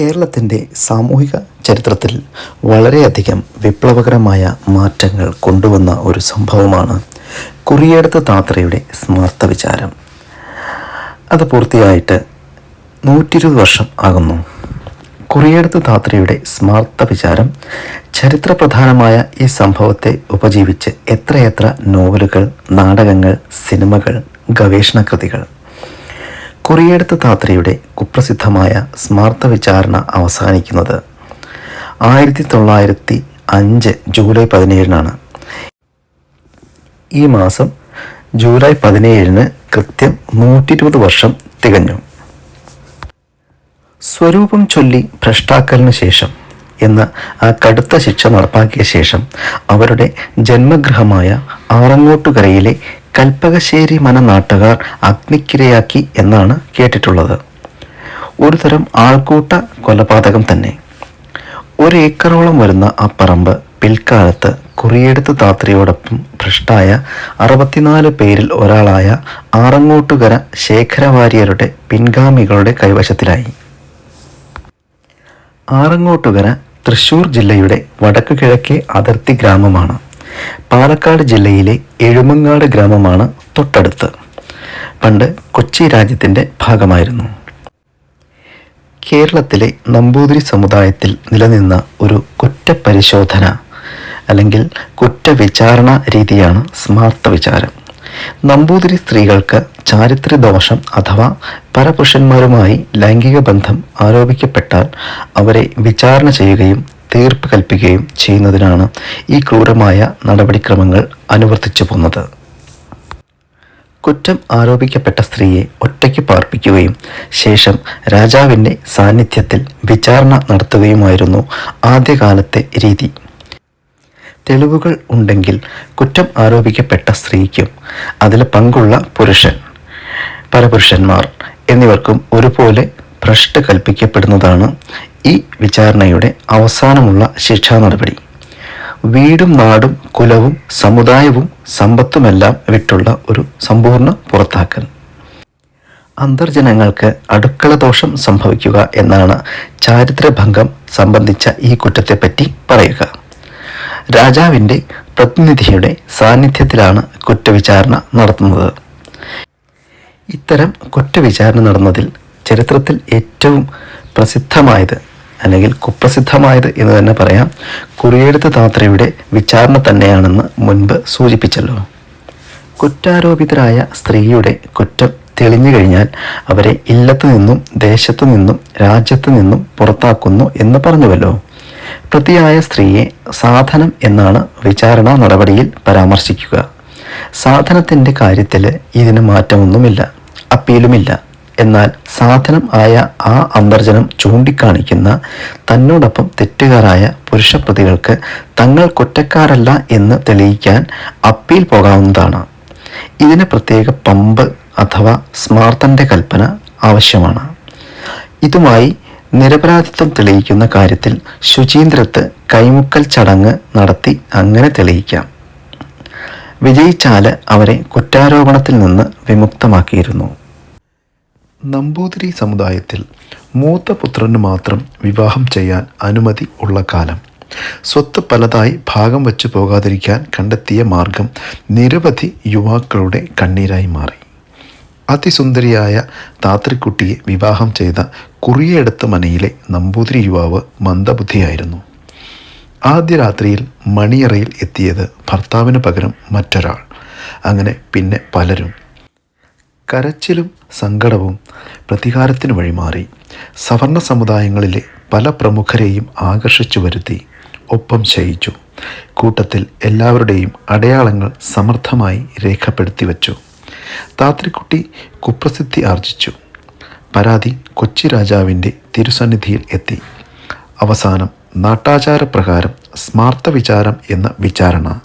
കേരളത്തിന്റെ സാമൂഹിക ചരിത്രത്തിൽ വളരെയധികം വിപ്ലവകരമായ മാറ്റങ്ങൾ കൊണ്ടുവന്ന ഒരു സംഭവമാണ് കുറിയെടുത്ത താത്രയുടെ സ്മാർത്ത വിചാരം. അത് പൂർത്തിയായിട്ട് നൂറ്റിരുപത് വർഷം ആകുന്നു. കുറിയെടുത്ത താത്രയുടെ സ്മാർത്ത വിചാരം ചരിത്രപ്രധാനമായ ഈ സംഭവത്തെ ഉപജീവിച്ച് എത്രയെത്ര നോവലുകൾ നാടകങ്ങൾ സിനിമകൾ ഗവേഷണകൃതികൾ കുറിയെടുത്ത് താത്രയുടെ കുപ്രസിദ്ധമായ സ്മാർത്ത വിചാരണ അവസാനിക്കുന്നത് ആയിരത്തി തൊള്ളായിരത്തി അഞ്ച് ജൂലൈ പതിനേഴിനാണ്. ഈ മാസം ജൂലൈ പതിനേഴിന് കൃത്യം നൂറ്റി ഇരുപത് വർഷം തികഞ്ഞു. സ്വരൂപം ചൊല്ലി ഭ്രഷ്ടാക്കലിന് ശേഷം എന്ന ആ കടുത്ത ശിക്ഷ നടപ്പാക്കിയ ശേഷം അവരുടെ ജന്മഗൃഹമായ ആറങ്ങോട്ടുകരയിലെ കൽപ്പകശ്ശേരി മന നാട്ടുകാർ അഗ്നിക്കിരയാക്കി എന്നാണ് കേട്ടിട്ടുള്ളത്. ഒരു തരം ആൾക്കൂട്ട കൊലപാതകം തന്നെ. ഒരു ഏക്കറോളം വരുന്ന ആ പറമ്പ് പിൽക്കാലത്ത് കുറിയെടുത്ത് താത്രയോടൊപ്പം ഭ്രഷ്ടായ അറുപത്തിനാല് പേരിൽ ഒരാളായ ആറങ്ങോട്ടുകര ശേഖരവാര്യരുടെ പിൻഗാമികളുടെ കൈവശത്തിലായി. ആറങ്ങോട്ടുകര തൃശൂർ ജില്ലയുടെ വടക്കു കിഴക്കേ അതിർത്തി ഗ്രാമമാണ്. പാലക്കാട് ജില്ലയിലെ എഴുമങ്ങാട് ഗ്രാമമാണ് തൊട്ടടുത്ത്. പണ്ട് കൊച്ചി രാജ്യത്തിന്റെ ഭാഗമായിരുന്നു. കേരളത്തിലെ നമ്പൂതിരി സമുദായത്തിൽ നിലനിന്ന ഒരു കുറ്റപരിശോധന അല്ലെങ്കിൽ കുറ്റവിചാരണ രീതിയാണ് സ്മാർത്ത വിചാരം. നമ്പൂതിരി സ്ത്രീകൾക്ക് ചാരിത്രദോഷം അഥവാ പരപുരുഷന്മാരുമായി ലൈംഗിക ബന്ധം ആരോപിക്കപ്പെട്ടാൽ അവരെ വിചാരണ ചെയ്യുകയും തീർപ്പ് കൽപ്പിക്കുകയും ചെയ്യുന്നതിനാണ് ഈ ക്രൂരമായ നടപടിക്രമങ്ങൾ അനുവർത്തിച്ചു പോന്നത്. കുറ്റം ആരോപിക്കപ്പെട്ട സ്ത്രീയെ ഒറ്റയ്ക്ക് പാർപ്പിക്കുകയും ശേഷം രാജാവിന്റെ സാന്നിധ്യത്തിൽ വിചാരണ നടത്തുകയുമായിരുന്നു ആദ്യകാലത്തെ രീതി. തെളിവുകൾ ഉണ്ടെങ്കിൽ കുറ്റം ആരോപിക്കപ്പെട്ട സ്ത്രീക്കും അതിൽ പങ്കുള്ള പുരുഷൻ പരപുരുഷന്മാർ എന്നിവർക്കും ഒരുപോലെ ഭ്രഷ്ട് കൽപ്പിക്കപ്പെടുന്നതാണ് ഈ വിചാരണയുടെ അവസാനമുള്ള ശിക്ഷാ നടപടി. വീടും നാടും കുലവും സമുദായവും സമ്പത്തുമെല്ലാം വിട്ടുള്ള ഒരു സമ്പൂർണ പുറത്താക്കൽ. അന്തർജനങ്ങൾക്ക് അടുക്കള ദോഷം സംഭവിക്കുക എന്നാണ് ചാരിത്രഭംഗം സംബന്ധിച്ച ഈ കുറ്റത്തെപ്പറ്റി പറയുക. രാജാവിന്റെ പ്രതിനിധിയുടെ സാന്നിധ്യത്തിലാണ് കുറ്റവിചാരണ നടത്തുന്നത്. ഇത്തരം കുറ്റവിചാരണ നടന്നതിൽ ചരിത്രത്തിൽ ഏറ്റവും പ്രസിദ്ധമായത് അല്ലെങ്കിൽ കുപ്രസിദ്ധമായത് എന്ന് തന്നെ പറയാം. കുറിയെടുത്ത താത്രയുടെ വിചാരണ തന്നെയാണെന്ന് മുൻപ് സൂചിപ്പിച്ചല്ലോ. കുറ്റാരോപിതരായ സ്ത്രീയുടെ കുറ്റം തെളിഞ്ഞു കഴിഞ്ഞാൽ അവരെ ഇല്ലത്തു നിന്നും ദേശത്തു നിന്നും രാജ്യത്തു നിന്നും പുറത്താക്കുന്നു എന്ന് പറഞ്ഞുവല്ലോ. പ്രതിയായ സ്ത്രീയെ സാധനം എന്നാണ് വിചാരണ നടപടിയിൽ പരാമർശിക്കുക. സാധനത്തിന്റെ കാര്യത്തിൽ ഇതിന് മാറ്റമൊന്നുമില്ല അപ്പീലുമില്ല. എന്നാൽ സാധനം ആയ ആ അന്തർജനം ചൂണ്ടിക്കാണിക്കുന്ന തന്നോടൊപ്പം തെറ്റുകാരായ പുരുഷപ്രതികൾക്ക് തങ്ങൾ കുറ്റക്കാരല്ല എന്ന് തെളിയിക്കാൻ അപ്പീൽ പോകാവുന്നതാണ്. ഇതിന് പ്രത്യേക പമ്പ് അഥവാ സ്മാർത്തന്റെ കൽപ്പന ആവശ്യമാണ്. ഇതുമായി നിരപരാധിത്വം തെളിയിക്കുന്ന കാര്യത്തിൽ ശുചീന്ദ്രത്ത് കൈമുക്കൽ ചടങ്ങ് നടത്തി അങ്ങനെ തെളിയിക്കാം. വിജയിച്ചാൽ അവരെ കുറ്റാരോപണത്തിൽ നിന്ന് വിമുക്തമാക്കിയിരുന്നു. നമ്പൂതിരി സമുദായത്തിൽ മൂത്ത പുത്രന് മാത്രം വിവാഹം ചെയ്യാൻ അനുമതി ഉള്ള കാലം. സ്വത്ത് പലതായി ഭാഗം വച്ചു പോകാതിരിക്കാൻ കണ്ടെത്തിയ മാർഗം നിരവധി യുവാക്കളുടെ കണ്ണീരായി മാറി. അതിസുന്ദരിയായ താത്രിക്കുട്ടിയെ വിവാഹം ചെയ്ത കുറിയെടുത്ത മനയിലെ നമ്പൂതിരി യുവാവ് മന്ദബുദ്ധിയായിരുന്നു. ആദ്യ രാത്രിയിൽ മണിയറയിൽ എത്തിയത് ഭർത്താവിന് പകരം മറ്റൊരാൾ അങ്ങനെ പിന്നെ പലരും. കരച്ചിലും സങ്കടവും പ്രതികാരത്തിന് വഴിമാറി. സവർണ സമുദായങ്ങളിലെ പല പ്രമുഖരെയും ആകർഷിച്ചു വരുത്തി ഒപ്പം ശയിച്ചു. കൂട്ടത്തിൽ എല്ലാവരുടെയും അടയാളങ്ങൾ സമർത്ഥമായി രേഖപ്പെടുത്തി വച്ചു താത്രിക്കുട്ടി കുപ്രസിദ്ധി ആർജിച്ചു. പരാതി കൊച്ചി രാജാവിന്റെ തിരുസന്നിധിയിൽ എത്തി. അവസാനം നാട്ടാചാരപ്രകാരം സ്മാർത്ത വിചാരം എന്ന വിചാരണ.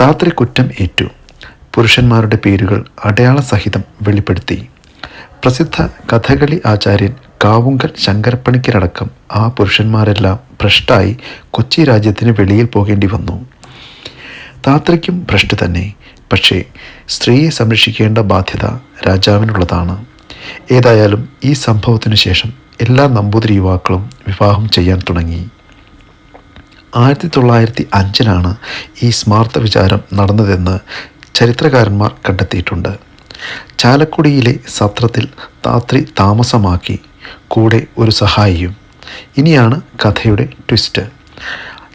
താത്രി കുറ്റം ഏറ്റു. പുരുഷന്മാരുടെ പേരുകൾ അടയാള സഹിതം വെളിപ്പെടുത്തി. പ്രസിദ്ധ കഥകളി ആചാര്യൻ കാവുങ്കൽ ശങ്കരപ്പണിക്കരടക്കം ആ പുരുഷന്മാരെല്ലാം ഭ്രഷ്ടായി കൊച്ചി രാജ്യത്തിന് വെളിയിൽ പോകേണ്ടി വന്നു. താത്രയ്ക്കും ഭ്രഷ്ട് തന്നെ. പക്ഷേ സ്ത്രീയെ സംരക്ഷിക്കേണ്ട ബാധ്യത രാജാവിനുള്ളതാണ്. ഏതായാലും ഈ സംഭവത്തിനു ശേഷം എല്ലാ നമ്പൂതിരി യുവാക്കളും വിവാഹം ചെയ്യാൻ തുടങ്ങി. ആയിരത്തി തൊള്ളായിരത്തി അഞ്ചിലാണ് ഈ സ്മാർത്ഥ വിചാരം നടന്നതെന്ന് ചരിത്രകാരന്മാർ കണ്ടെത്തിയിട്ടുണ്ട്. ചാലക്കുടിയിലെ സത്രത്തിൽ താത്രി താമസമാക്കി. കൂടെ ഒരു സഹായിയും. ഇനിയാണ് കഥയുടെ ട്വിസ്റ്റ്.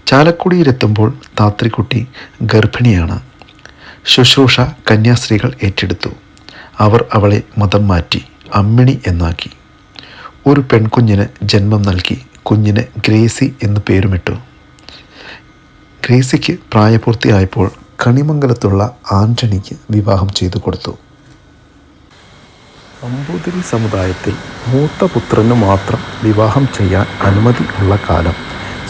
ചാലക്കുടിയിലെത്തുമ്പോൾ താത്രിക്കുട്ടി ഗർഭിണിയാണ്. ശുശ്രൂഷ കന്യാസ്ത്രീകൾ ഏറ്റെടുത്തു. അവർ അവളെ മതം മാറ്റി അമ്മിണി എന്നാക്കി. ഒരു പെൺകുഞ്ഞിന് ജന്മം നൽകി കുഞ്ഞിന് ഗ്രേസി എന്ന് പേരുമിട്ടു. ഗ്രേസിക്ക് പ്രായപൂർത്തിയായപ്പോൾ കണിമംഗലത്തുള്ള ആന്റണിക്ക് വിവാഹം ചെയ്തു കൊടുത്തു. നമ്പൂതിരി സമുദായത്തിൽ മൂത്ത പുത്രന് മാത്രം വിവാഹം ചെയ്യാൻ അനുമതി ഉള്ള കാലം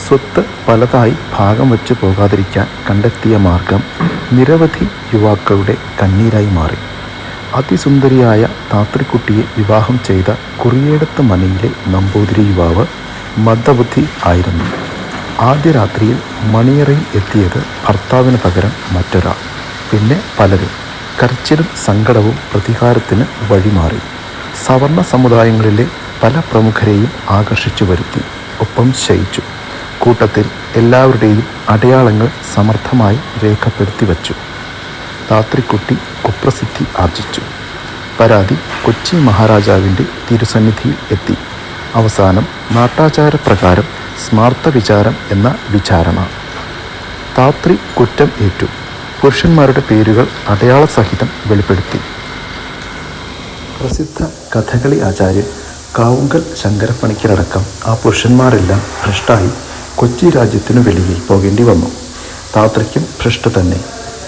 സ്വത്ത് പലതായി ഭാഗം വെച്ച് പോകാതിരിക്കാൻ കണ്ടെത്തിയ മാർഗം നിരവധി യുവാക്കളുടെ കണ്ണീരായി മാറി. അതിസുന്ദരിയായ താത്രിക്കുട്ടിയെ വിവാഹം ചെയ്ത കുറിയേടത്ത് മനയിലെ നമ്പൂതിരി യുവാവ് മന്ദബുദ്ധി ആയിരുന്നു. ആദ്യ രാത്രിയിൽ മണിയറയിൽ എത്തിയത് ഭർത്താവിന് പകരം മറ്റൊരാൾ പിന്നെ പലരും. കരച്ചിലും സങ്കടവും പ്രതികാരത്തിന് വഴിമാറി. സവർണ സമുദായങ്ങളിലെ പല പ്രമുഖരെയും ആകർഷിച്ചു വരുത്തി ഒപ്പം ശയിച്ചു. കൂട്ടത്തിൽ എല്ലാവരുടെയും അടയാളങ്ങൾ സമർത്ഥമായി രേഖപ്പെടുത്തി വച്ചു. താത്രിക്കുട്ടി കുപ്രസിദ്ധി ആർജിച്ചു. പരാതി കൊച്ചി മഹാരാജാവിന്റെ തിരുസന്നിധിയിൽ എത്തി. അവസാനം നാട്ടാചാരപ്രകാരം സ്മാർത്ഥ വിചാരം എന്ന വിചാരണ. താത്രി കുറ്റം ഏറ്റു. പുരുഷന്മാരുടെ പേരുകൾ അടയാള സഹിതം വെളിപ്പെടുത്തി. പ്രസിദ്ധ കഥകളി ആചാര്യൻ കാവുങ്കൽ ശങ്കരപ്പണിക്കരടക്കം ആ പുരുഷന്മാരെല്ലാം ഭ്രഷ്ടായി കൊച്ചി രാജ്യത്തിനു വെളിയിൽ പോകേണ്ടി വന്നു. താത്രയ്ക്കും ഭ്രഷ്ട തന്നെ.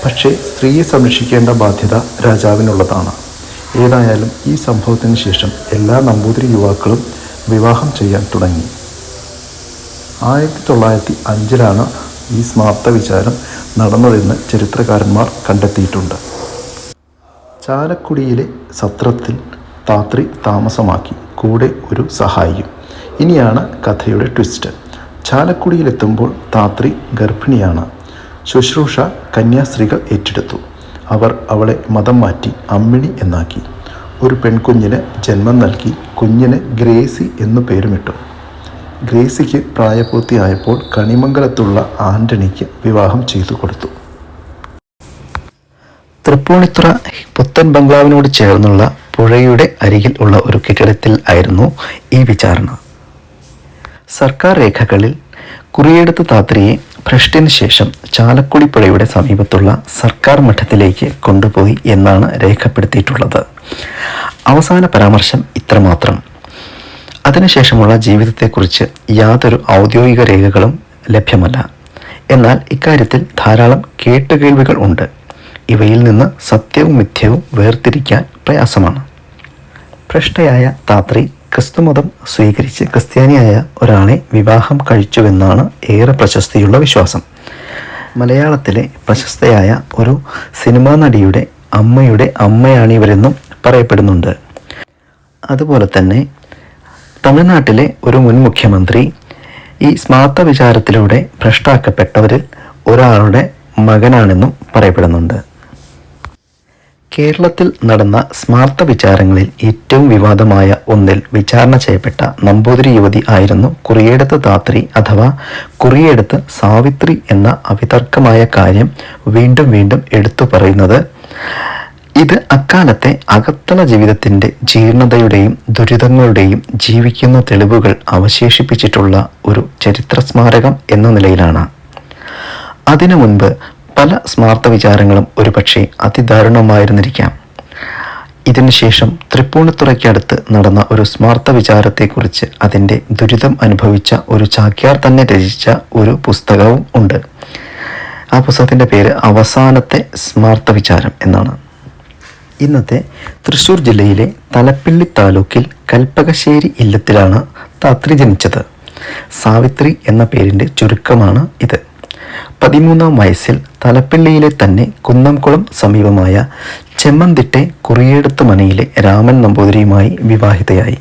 പക്ഷേ സ്ത്രീയെ സംരക്ഷിക്കേണ്ട ബാധ്യത രാജാവിനുള്ളതാണ്. ഏതായാലും ഈ സംഭവത്തിന് ശേഷം എല്ലാ നമ്പൂതിരി യുവാക്കളും വിവാഹം ചെയ്യാൻ തുടങ്ങി. ആയിരത്തി തൊള്ളായിരത്തി അഞ്ചിലാണ് ഈ സ്മാർത്ത വിചാരം നടന്നതെന്ന് ചരിത്രകാരന്മാർ കണ്ടെത്തിയിട്ടുണ്ട്. ചാലക്കുടിയിലെ സത്രത്തിൽ താത്രി താമസമാക്കി. കൂടെ ഒരു സഹായിയും. ഇനിയാണ് കഥയുടെ ട്വിസ്റ്റ്. ചാലക്കുടിയിലെത്തുമ്പോൾ താത്രി ഗർഭിണിയാണ്. ശുശ്രൂഷ കന്യാസ്ത്രീകൾ ഏറ്റെടുത്തു. അവർ അവളെ മതം മാറ്റി അമ്മിണി എന്നാക്കി. ഒരു പെൺകുഞ്ഞിന് ജന്മം നൽകി കുഞ്ഞിന് ഗ്രേസി എന്നു പേരുമിട്ടു. ഗ്രേസിക്ക് പ്രായപൂർത്തിയായപ്പോൾ കണിമംഗലത്തുള്ള ആന്റണിക്ക് വിവാഹം ചെയ്തു കൊടുത്തു. തൃപ്പൂണിത്തുറ പുത്തൻ ബംഗ്ലാവിനോട് ചേർന്നുള്ള പുഴയുടെ അരികിൽ ഉള്ള ഒരു കെട്ടിടത്തിൽ ആയിരുന്നു ഈ വിചാരണ. സർക്കാർ രേഖകളിൽ കുറിയെടുത്ത താത്രിയെ ഭ്രഷ്ടിന് ശേഷം ചാലക്കുടി പുഴയുടെ സമീപത്തുള്ള സർക്കാർ മഠത്തിലേക്ക് കൊണ്ടുപോയി എന്നാണ് രേഖപ്പെടുത്തിയിട്ടുള്ളത്. അവസാന പരാമർശം ഇത്രമാത്രം. അതിനുശേഷമുള്ള ജീവിതത്തെക്കുറിച്ച് യാതൊരു ഔദ്യോഗിക രേഖകളും ലഭ്യമല്ല. എന്നാൽ ഇക്കാര്യത്തിൽ ധാരാളം കേട്ടുകേൾവികൾ ഉണ്ട്. ഇവയിൽ നിന്ന് സത്യവും മിഥ്യവും വേർതിരിക്കാൻ പ്രയാസമാണ്. ഭ്രഷ്ടയായ താത്രി ക്രിസ്തുമതം സ്വീകരിച്ച് ക്രിസ്ത്യാനിയായ ഒരാളെ വിവാഹം കഴിച്ചുവെന്നാണ് ഏറെ പ്രശസ്തിയുള്ള വിശ്വാസം. മലയാളത്തിലെ പ്രശസ്തയായ ഒരു സിനിമാ നടിയുടെ അമ്മയുടെ അമ്മയാണിവരെന്നും പറയപ്പെടുന്നുണ്ട്. അതുപോലെ തന്നെ തമിഴ്നാട്ടിലെ ഒരു മുൻ മുഖ്യമന്ത്രി ഈ സ്മാർത്ത വിചാരത്തിലൂടെ ഭ്രഷ്ടാക്കപ്പെട്ടവരിൽ ഒരാളുടെ മകനാണെന്നും പറയപ്പെടുന്നുണ്ട്. കേരളത്തിൽ നടന്ന സ്മാർത്ത വിചാരങ്ങളിൽ ഏറ്റവും വിവാദമായ ഒന്നിൽ വിചാരണ ചെയ്യപ്പെട്ട നമ്പൂതിരി യുവതി ആയിരുന്നു കുറിയെടുത്ത് താത്രി അഥവാ കുറിയെടുത്ത് സാവിത്രി എന്ന അവിതർക്കമായ കാര്യം വീണ്ടും വീണ്ടും എടുത്തു പറയുന്നത്. ഇത് അക്കാലത്തെ അകത്തള ജീവിതത്തിന്റെ ജീർണതയുടെയും ദുരിതങ്ങളുടെയും ജീവിക്കുന്ന തെളിവുകൾ അവശേഷിപ്പിച്ചിട്ടുള്ള ഒരു ചരിത്ര സ്മാരകം എന്ന നിലയിലാണ്. അതിനു മുൻപ് പല സ്മാർത്ത വിചാരങ്ങളും ഒരുപക്ഷെ അതിദാരുണമായിരുന്നിരിക്കാം. ഇതിനുശേഷം തൃപ്പൂണിത്തുറയ്ക്കടുത്ത് നടന്ന ഒരു സ്മാർത്ത വിചാരത്തെക്കുറിച്ച് അതിന്റെ ദുരിതം അനുഭവിച്ച ഒരു ചാക്യാർ തന്നെ രചിച്ച ഒരു പുസ്തകവും ഉണ്ട്. ആ പുസ്തകത്തിന്റെ പേര് അവസാനത്തെ സ്മാർത്ത വിചാരം എന്നാണ്. ഇന്നത്തെ തൃശ്ശൂർ ജില്ലയിലെ തലപ്പിള്ളി താലൂക്കിൽ കൽപ്പകശ്ശേരി ഇല്ലത്തിലാണ് താത്രി ജനിച്ചത്. സാവിത്രി എന്ന പേരിന്റെ ചുരുക്കമാണ് ഇത്. പതിമൂന്നാം വയസ്സിൽ തലപ്പിള്ളിയിലെ തന്നെ കുന്നംകുളം സമീപമായ ചെമ്മന്തിട്ടെ കുറിയെടുത്ത് മനയിലെ രാമൻ നമ്പൂതിരിയുമായി വിവാഹിതയായി.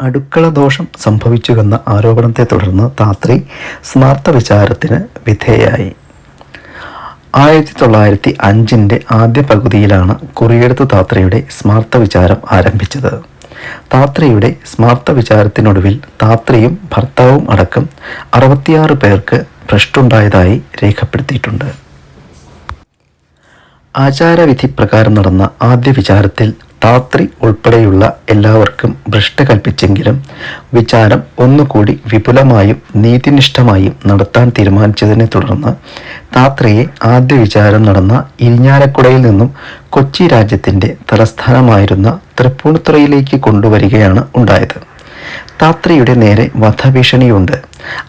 അടുക്കള ദോഷം സംഭവിച്ചുവെന്ന ആരോപണത്തെ തുടർന്ന് താത്രി സ്മാർത്ത വിചാരത്തിന് വിധേയായി. ആയിരത്തി തൊള്ളായിരത്തി അഞ്ചിന്റെ ആദ്യ പകുതിയിലാണ് കുറിയെടുത്ത് താത്രയുടെ സ്മാർത്ത വിചാരം ആരംഭിച്ചത്. താത്രയുടെ സ്മാർത്ത വിചാരത്തിനൊടുവിൽ താത്രയും ഭർത്താവും അടക്കം അറുപത്തിയാറ് പേർക്ക് ഭ്രഷ്ടുണ്ടായതായി രേഖപ്പെടുത്തിയിട്ടുണ്ട്. ആചാരവിധി പ്രകാരം നടന്ന ആദ്യ വിചാരത്തിൽ താത്രി ഉൾപ്പെടെയുള്ള എല്ലാവർക്കും ഭ്രഷ്ട കൽപ്പിച്ചെങ്കിലും വിചാരം ഒന്നുകൂടി വിപുലമായും നീതിനിഷ്ഠമായും നടത്താൻ തീരുമാനിച്ചതിനെ തുടർന്ന് താത്രയെ ആദ്യ വിചാരം നടന്ന ഇരിഞ്ഞാലക്കുടയിൽ നിന്നും കൊച്ചി രാജ്യത്തിന്റെ തലസ്ഥാനമായിരുന്ന തൃപ്പൂണിത്തുറയിലേക്ക് കൊണ്ടുവരികയാണ് ഉണ്ടായത്. താത്രയുടെ നേരെ വധഭീഷണിയുണ്ട്.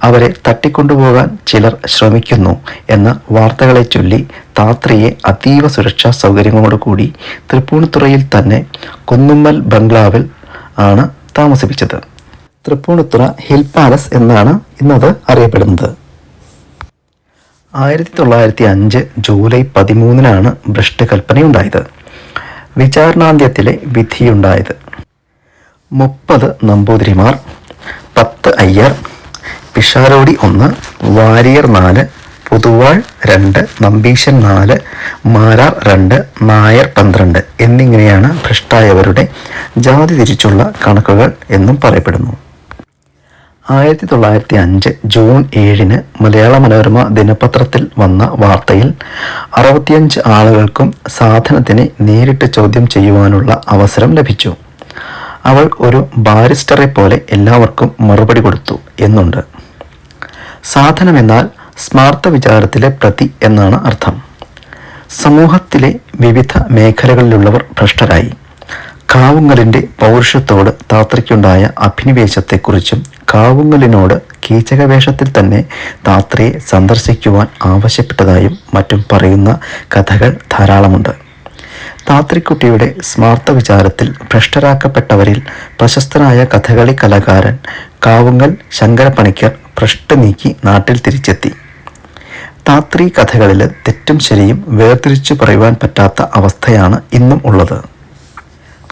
അവരെ തട്ടിക്കൊണ്ടുപോകാൻ ചിലർ ശ്രമിക്കുന്നു എന്ന വാർത്തകളെ ചൊല്ലി താത്രയെ അതീവ സുരക്ഷാ സൗകര്യങ്ങളോടുകൂടി തൃപ്പൂണിത്തുറയിൽ തന്നെ കുന്നുമ്മൽ ബംഗ്ലാവിൽ ആണ് താമസിപ്പിച്ചത്. തൃപ്പൂണിത്തുറ ഹിൽ പാലസ് എന്നാണ് ഇന്നത് അറിയപ്പെടുന്നത്. ആയിരത്തി തൊള്ളായിരത്തി അഞ്ച് ജൂലൈ പതിമൂന്നിനാണ് ഭ്രഷ്ടകൽപ്പനയുണ്ടായത്. വിചാരണാന്ത്യത്തിലെ വിധിയുണ്ടായത്. മുപ്പത് നമ്പൂതിരിമാർ പത്ത് അയ്യർ പിഷാരോടി ഒന്ന് വാരിയർ നാല് പുതുവാൾ രണ്ട് നമ്പീശൻ നാല് മാരാർ രണ്ട് നായർ പന്ത്രണ്ട് എന്നിങ്ങനെയാണ് ഭ്രഷ്ടായവരുടെ ജാതി തിരിച്ചുള്ള കണക്കുകൾ എന്നും പറയപ്പെടുന്നു. ആയിരത്തി തൊള്ളായിരത്തി അഞ്ച് ജൂൺ ഏഴിന് മലയാള മനോരമ ദിനപത്രത്തിൽ വന്ന വാർത്തയിൽ അറുപത്തിയഞ്ച് ആളുകൾക്കും സാധനത്തിനെ നേരിട്ട് ചോദ്യം ചെയ്യുവാനുള്ള അവസരം ലഭിച്ചു. അവൾ ഒരു ബാരിസ്റ്ററെ പോലെ എല്ലാവർക്കും മറുപടി കൊടുത്തു എന്നുണ്ട്. സാധനമെന്നാൽ സ്മാർത്ത വിചാരത്തിലെ പ്രതി എന്നാണ് അർത്ഥം. സമൂഹത്തിലെ വിവിധ മേഖലകളിലുള്ളവർ ഭ്രഷ്ടരായി. കാവുങ്ങലിന്റെ പൗരുഷത്തോട് താത്രയ്ക്കുണ്ടായ അഭിനിവേശത്തെക്കുറിച്ചും കാവുങ്ങലിനോട് കീചകവേഷത്തിൽ തന്നെ താത്രയെ സന്ദർശിക്കുവാൻ ആവശ്യപ്പെട്ടതായും മറ്റും പറയുന്ന കഥകൾ ധാരാളമുണ്ട്. താത്രിക്കുട്ടിയുടെ സ്മാർത്ത വിചാരത്തിൽ ഭ്രഷ്ടരാക്കപ്പെട്ടവരിൽ പ്രശസ്തനായ കഥകളി കലാകാരൻ കാവുങ്ങൽ ശങ്കരപ്പണിക്കർ ഭ്രഷ്ട നീക്കി നാട്ടിൽ തിരിച്ചെത്തി. താത്രി കഥകളിൽ തെറ്റും ശരിയും വേർതിരിച്ചു പറയുവാൻ പറ്റാത്ത അവസ്ഥയാണ് ഇന്നും ഉള്ളത്.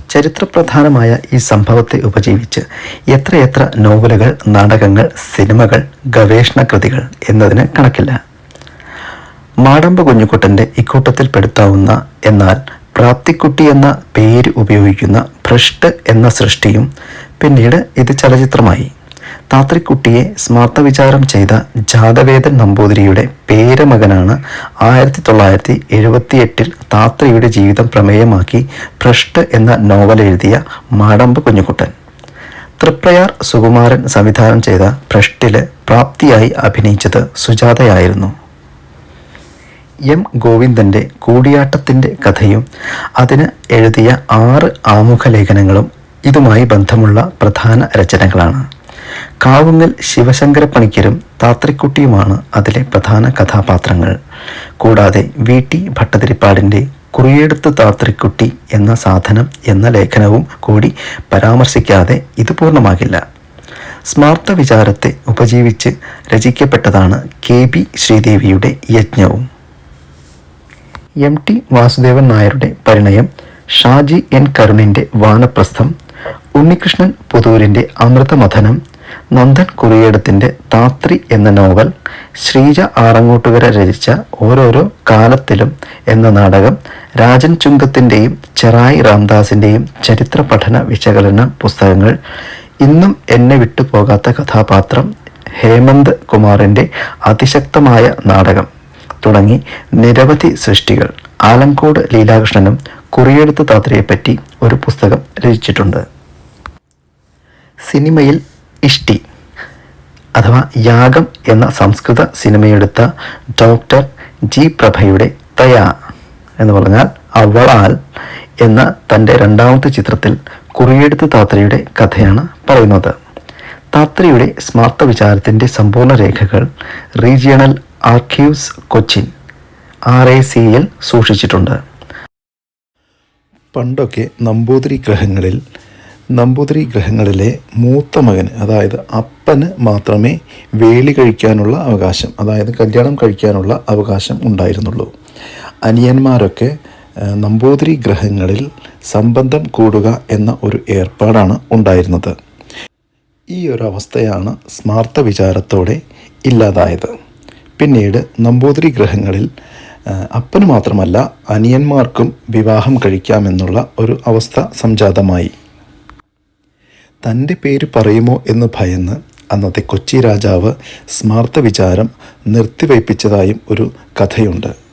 ചരിത്രപ്രധാനമായ ഈ സംഭവത്തെ ഉപജീവിച്ച് എത്രയെത്ര നോവലുകൾ നാടകങ്ങൾ സിനിമകൾ ഗവേഷണ കൃതികൾ എന്നതിന് കണക്കില്ല. മാടമ്പ കുഞ്ഞുകുട്ടന്റെ ഇക്കൂട്ടത്തിൽപ്പെടുത്താവുന്ന എന്നാൽ പ്രാപ്തിക്കുട്ടി എന്ന പേര് ഉപയോഗിക്കുന്ന ഭ്രഷ്ട് എന്ന സൃഷ്ടിയും പിന്നീട് ഇത് ചലച്ചിത്രമായി. താത്രിക്കുട്ടിയെ സ്മാർത്ത വിചാരം ചെയ്ത ജാതവേദൻ നമ്പൂതിരിയുടെ പേരമകനാണ് ആയിരത്തി തൊള്ളായിരത്തി എഴുപത്തി എട്ടിൽ താത്രിയുടെ ജീവിതം പ്രമേയമാക്കി ഭ്രഷ്ട് എന്ന നോവൽ എഴുതിയ മാടമ്പ് കുഞ്ഞുകുട്ടൻ. തൃപ്രയാർ സുകുമാരൻ സംവിധാനം ചെയ്ത ഭ്രഷ്ടിൽ പ്രാപ്തിയായി അഭിനയിച്ചത് സുജാതയായിരുന്നു. എം ഗോവിന്ദന്റെ കൂടിയാട്ടത്തിന്റെ കഥയും അതിന് എഴുതിയ ആറ് ആമുഖ ലേഖനങ്ങളും ഇതുമായി ബന്ധമുള്ള പ്രധാന രചനകളാണ്. കാവുങ്ങൽ ശിവശങ്കര പണിക്കരും താത്രിക്കുട്ടിയുമാണ് അതിലെ പ്രധാന കഥാപാത്രങ്ങൾ. കൂടാതെ വി. ടി. ഭട്ടതിരിപ്പാടിന്റെ കുറിയെടുത്ത് താത്രിക്കുട്ടി എന്ന സാധനം എന്ന ലേഖനവും കൂടി പരാമർശിക്കാതെ ഇത് പൂർണമാകില്ല. സ്മാർത്ത വിചാരത്തെ ഉപജീവിച്ച് രചിക്കപ്പെട്ടതാണ് കെ. ശ്രീദേവിയുടെ യജ്ഞവും. എം ടി വാസുദേവൻ നായരുടെ പരിണയം ഷാജി എൻ കരുണിന്റെ വാനപ്രസ്ഥം ഉണ്ണികൃഷ്ണൻ പുതൂരിന്റെ അമൃതമഥനം നന്ദൻ കുറിയേടത്തിന്റെ താത്രി എന്ന നോവൽ ശ്രീജ ആറങ്ങോട്ടുകര രചിച്ച ഓരോരോ കാലത്തിലും എന്ന നാടകം രാജൻ ചുങ്കത്തിന്റെയും ചെറായി രാംദാസിന്റെയും ചരിത്ര പഠന വിശകലന പുസ്തകങ്ങൾ ഇന്നും എന്നെ വിട്ടുപോകാത്ത കഥാപാത്രം ഹേമന്ത് കുമാറിന്റെ അതിശക്തമായ നാടകം. തുടങ്ങി നിരവധി സൃഷ്ടികൾ. ആലങ്കോട് ലീലാകൃഷ്ണനും താത്രയെ താത്രയെപ്പറ്റി ഒരു പുസ്തകം രചിച്ചിട്ടുണ്ട്. സിനിമയിൽ ഇഷ്ടി അഥവാ യാഗം എന്ന സംസ്കൃത സിനിമയെടുത്ത ഡോക്ടർ ജി പ്രഭയുടെ തയാ എന്ന് പറഞ്ഞാൽ അവളാൽ എന്ന തന്റെ രണ്ടാമത്തെ ചിത്രത്തിൽ കുറിയെടുത്ത് താത്രയുടെ കഥയാണ് പറയുന്നത്. താത്രയുടെ സ്മാർത്ത വിചാരത്തിന്റെ സമ്പൂർണ രേഖകൾ regional archives Cochin R A സിയിൽ സൂക്ഷിച്ചിട്ടുണ്ട്. പണ്ടൊക്കെ നമ്പൂതിരി ഗ്രഹങ്ങളിൽ നമ്പൂതിരി ഗ്രഹങ്ങളിലെ മൂത്ത മകന് അതായത് അപ്പന് മാത്രമേ വേളി കഴിക്കാനുള്ള അവകാശം അതായത് കല്യാണം കഴിക്കാനുള്ള അവകാശം ഉണ്ടായിരുന്നുള്ളൂ. അനിയന്മാരൊക്കെ നമ്പൂതിരി ഗ്രഹങ്ങളിൽ സംബന്ധം കൂടുക എന്ന ഒരു ഏർപ്പാടാണ് ഉണ്ടായിരുന്നത്. ഈ ഒരു അവസ്ഥയാണ് സ്മാർത്ഥ വിചാരത്തോടെ ഇല്ലാതായത്. പിന്നീട് നമ്പൂതിരി ഗ്രഹങ്ങളിൽ അപ്പന് മാത്രമല്ല അനിയന്മാർക്കും വിവാഹം കഴിക്കാമെന്നുള്ള ഒരു അവസ്ഥ സംജാതമായി. തന്റെ പേര് പറയുമോ എന്ന് ഭയന്ന് അന്നത്തെ കൊച്ചി രാജാവ് സ്മാർത്ത വിചാരം നിർത്തിവയ്പ്പിച്ചതായും ഒരു കഥയുണ്ട്.